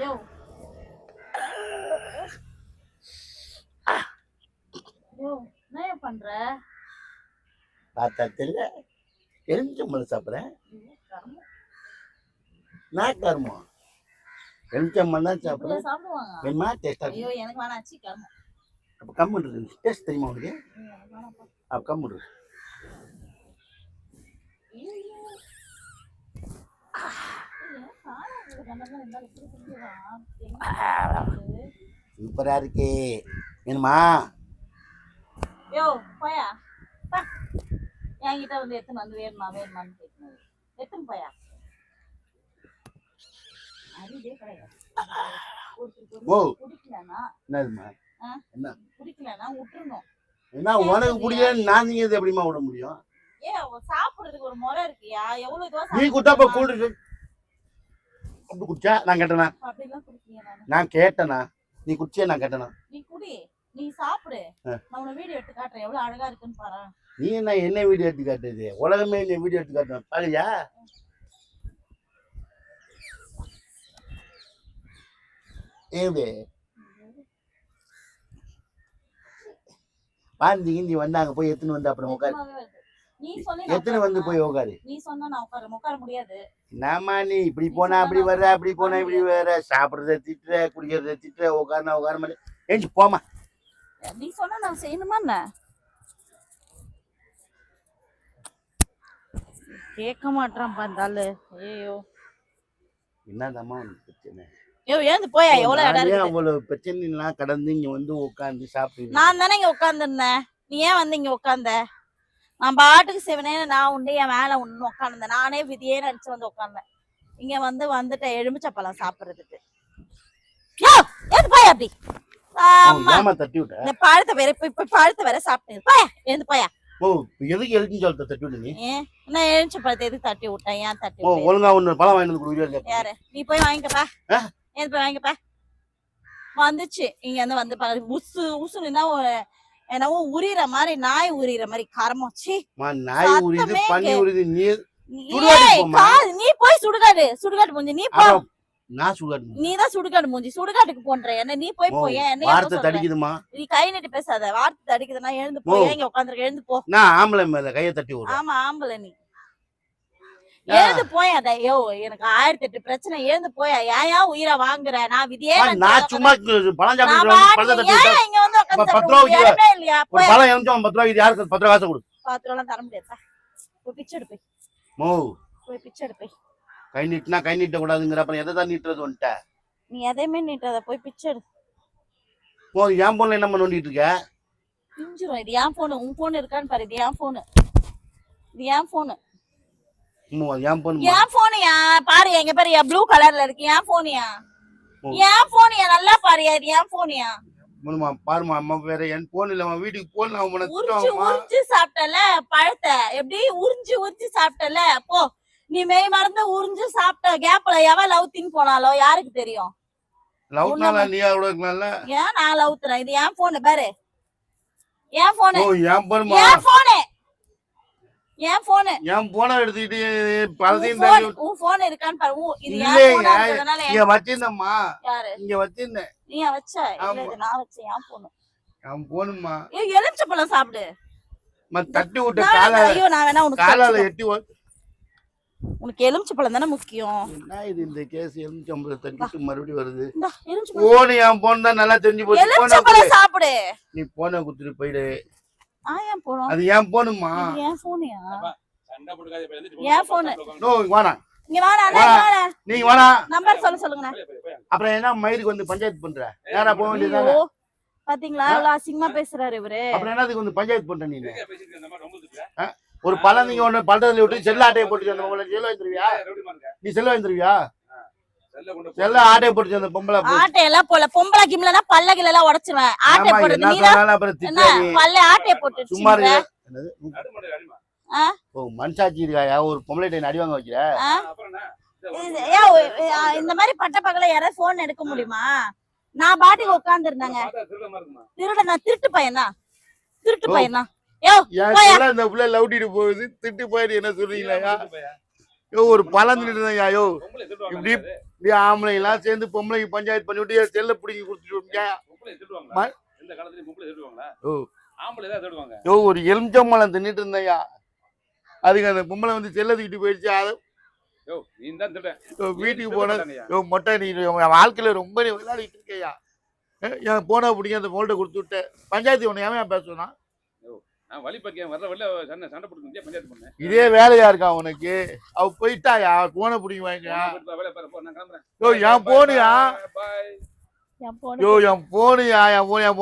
Yo. யோ என்ன பண்ற? பார்த்ததில்ல எலுமிச்சம்பழம் சாப்பிட்றேன். நான் கருமம்? எலுமிச்சம்பழம் சாப்பிட்றேன். சாப்பிடுவாங்க. வேணுமா? ஐயோ எனக்கு வேணாச்சு கருமம். அப்போ கம்முன் டேஸ்ட் தெரியுமா உனக்கு? அப்போ கம்முன் சூப்பராக இருக்கே. வேணுமா? யோ போயா. என்கிட்ட வந்து எத்தனை வந்து வேணுமா வேணுமான்னு கேட்கணும் எத்தனை போயா? என்ன? உனக்கு பிடிக்கலன்னு நான் நீங்கள் எப்படிமா விட முடியும்? ஏன் சாப்பிடுறதுக்கு ஒரு முறை இருக்கியா? எவ்வளவு நீ குட்டா இப்போ சாப்பிடுறா? கூடு அப்படி குடிச்சா நான் கேட்டேனா? நானு. கேட்டேனா? நீ குடிச்சியா? நான் கேட்டேனா? நீ குடி. நீ சாப்பிடு. நான் வீடியோ எடுத்து காட்டுறேன். எவ்வளவு அழகா இருக்குன்னு பாரு. நீ என்ன என்ன வீடியோ எடுத்து காட்டுறது? உலகமே என்ன வீடியோ எடுத்து காட்டுறேன். பாருயா ஏவே. பாந்தி கிந்தி வந்தாங்க போய் எத்தனை வந்து அப்புறம் உட்காரு. எத்தனை வந்து. போய் உட்காரு நீ சொன்னா நான் உட்கார உட்கார முடியாது. நாமா நீ இப்படி போனா அப்படி வர்ற அப்படி போனா இப்படி வர சாப்பிடுறத திட்டுற குடிக்கிறத திட்டுற உட்காருனா உட்கார மாட்டேன் ஏஞ்சி போமா நீ சொன்னா நான் செய்யணுமா என்ன? கேட்க மாட்டான் பார்த்தாலு ஐயோ என்னதாம்மா பிரச்சனை? ஐயோ ஏந்து போயா? எவ்வளவு இடம் நானே இருக்குது? அவ்வளவு பிரச்சனைலாம் கடந்து இங்க வந்து உட்காந்து சாப்பிட்டு நான் தானே இங்க உட்காந்துருந்தேன் நீ ஏன் வந்து இங்க உட்காந்த நான் பாட்டுக்கு சிவனே நான் உண்டு என் மேல ஒண்ணு உட்காந்துருந்தேன் நானே விதியே நினைச்சு வந்து உட்காந்தேன் இங்க வந்து வந்துட்டேன் எலுமிச்சப்பழம் சாப்பிடுறதுக்கு. யோ, போயா அப்படி? இந்த பழத்தை வேற இப்ப இப்ப பழத்தை வேற சாப்பிட்டு போயா ஓ எதுக்கு சொல்லிட்ட தட்டி விட்ட நீ? நான் எதுக்கு தட்டி விட்டேன்? ஏன் தட்டி ஓ ஒழுங்கா பழம் வந்து கொடுக்குறியா யாரு? நீ போய் வாங்கிக்கப்பா? ஏன் போய் வாங்கிக்கப்பா வந்துச்சு. இங்க இருந்து வந்து பாரு உசு உசுனா ஒரு என்னவோ உரியிற மாதிரி நாய் உரியிற மாதிரி காரமா. மா நாய் உரியுது கே- உரியுது நீ நீ- போய் சுடுகாடு சுடுகாடு மூஞ்சி நீ போ. நான் சுகாட்டு நீ தான் சுடுகாடு மூஞ்சி சுடுகாட்டுக்கு போன்ற என்ன நீ போய் போய் என்ன வார்த்தை தடிக்குதுமா நீ கை நீட்டி பேசாத வார்த்தை தடிக்குதுன்னா எழுந்து போ ஓ. ஏன் இங்க உட்காந்துருக்க எழுந்து போ. நான் ஆம்பளை மேல கையை தட்டி ஆமா ஆம்பளை நீ. எழுந்து போய் அத ஐயோ எனக்கு ஆயிரத்தி எட்டு பிரச்சனை. எழுந்து போய்? ஏன் உயிரை வாங்குற? நான் விதியே நான் சும்மா பழம் சாப்பிட்டு இல்லையா? பழம் எரிஞ்சோம் பத்து ரூபா இது யாருக்கு பத்து ரூபா காசு கொடு. பத்து ரூபா தர முடியாது. போய் பிச்சை எடு போய். மோ. போய் பிச்சை எடு போய். கை நீட்டினா கை நீட்ட கூடாதுங்கிற. அப்புறம் எதை தான் நீட்டுறது வந்துட்ட நீ எதையுமே நீட்டாத. போய் பிச்சை எடு. போ என் பொண்ணு என்ன நோண்டிட்டு இருக்க? பிஞ்சிரும். இது என் போனு உன் போன் இருக்கான்னு பாரு. இது என் போனு இது என் போனு என் போனியா? பாரு எங்க பாரு ப்ளூ கலர்ல இருக்கு. என் போனியா. என் போனியா? நல்லா பாருயா இது என் போனியா? பாருமா அம்மா வேற என் போன் இல்லம்மா வீட்டுக்கு போன் நான் உனக்கு உறிஞ்சு திட்டுவாங்கம்மா. உறிஞ்சு சாப்பிட்டல பழத்தை. எப்படி? உறிஞ்சு உறிஞ்சு சாப்பிட்டல. போ நீ மெய் மறந்து உறிஞ்சு சாப்பிட்ட கேப்ல எவன் லவுத்தின்னு போனாலோ யாருக்கு தெரியும்? லவ்னால நீ இருக்கலாம்ல? ஏன் நான் லவுத்துறேன் இது என் போனு பாரு. என் போனு என் போனு என் போனு என் போனை எடுத்துக்கிட்டு பழத்தையும் உன் போன் இருக்கான்னு பாரு. இது இங்க வச்சிருந்தம்மா. இங்க வச்சிருந்தேன். நீயா வச்ச? நான் வச்சேன். என் போனு என் போனுமா ஏய், எலுமிச்சப்பழம் சாப்பிடு. தட்டி விட்ட ஐயோ நான் வேணா உனக்கு காலால. எட்டி உனக்கு எலுமிச்சப்பழம் தானே முக்கியம். என்ன இது இந்த கேஸ் எலுமிச்சம்பளம் தட்டிட்டு மறுபடியும் வருது. போன் என் போன் தான் நல்லா தெரிஞ்சு போச்சு. போனை சாப்பிடு. நீ போனை குத்துட்டு போயிடு. ஏன் போனோம் அது ஏன் போனுமா என் போனியா phone. உட்காந்து நோ வாடா. இங்க வாடா அண்ணா, வா. இங்க வாடா. நீங்க வாடா. நம்பர் சொல்ல சொல்லுங்க. அப்புறம் என்ன மயிருக்கு வந்து பஞ்சாயத்து பண்ற? நேரா போக வேண்டியதுதானே ஐயோ பாத்தீங்களா? எவ்வளவு அசிங்கமா பேசுறாரு இவரு. அப்புறம் என்னதுக்கு வந்து பஞ்சாயத்து பண்ற நீ? ஒரு பழம் நீங்க ஒண்ணு பழத்துல விட்டு செல்ல ஆட்டையை போட்டு பொம்பளை செல்ல வந்துருவியா. நீ செல்ல வந்துருவியா செல்ல கொண்டு போ. செல்ல ஆட்டையை போட்டு அந்த பொம்பளை போ- ஆட்டையெல்லாம் போல பொம்பளை கிம்லனா பல்லகில எல்லாம் உடைச்சிருவேன். ஆட்டை பல்ல போட்டு சும்மா. ஓ மனசாட்சி இருக்காயா? ஒரு பொம்பளை அடி வாங்க வைக்கிற? இந்த மாதிரி பட்ட பகல யாராவது போன் எடுக்க முடியுமா? நான் பாட்டுக்கு உட்கார்ந்து இருந்தாங்க பார்த்தா திருட மாதிரி இருக்குமா? திருட நான் திருட்டு பையனா திருட்டு. பையனா. சொல்ல இந்த பிள்ளை லவுட்டிட்டு போகுது. திட்டு போயிட்டு என்ன சொல்றீங்களா திருட்டு பையன். யோ ஒரு பழம் திட்டுதான் யோ. இப்படி- ஆம்பளை எல்லாம் சேர்ந்து பொம்பளைக்கு பஞ்சாயத்து பண்ணி விட்டு செல்ல பிடிங்கி கொடுத்துட்டு? ஓ. யோ ஒரு எலுமிச்சம்பழம் தின்னுட்டு இருந்தேயா அதுக்கு அந்த பொம்பளை வந்து செல்ல தூக்கிட்டு போயிடுச்சு அதை. வீட்டுக்கு போன யோ மொட்டை நீ உன் வாழ்க்கையில ரொம்ப நீ விளையாடிட்டு இருக்கையா? என் போனை பிடிங்க அந்த போல்ட்ட கொடுத்து விட்டேன். பஞ்சாயத்து உன்னை ஏன் பேசுனா இதே வேலையா இருக்கா உனக்கு? அவ போயிட்டாயா? போனை பிடிங்க வாங்க வேலை பாரு போ நான் கிளம்புறேன். யோ என் போனியா என் போனியா என் போன் என்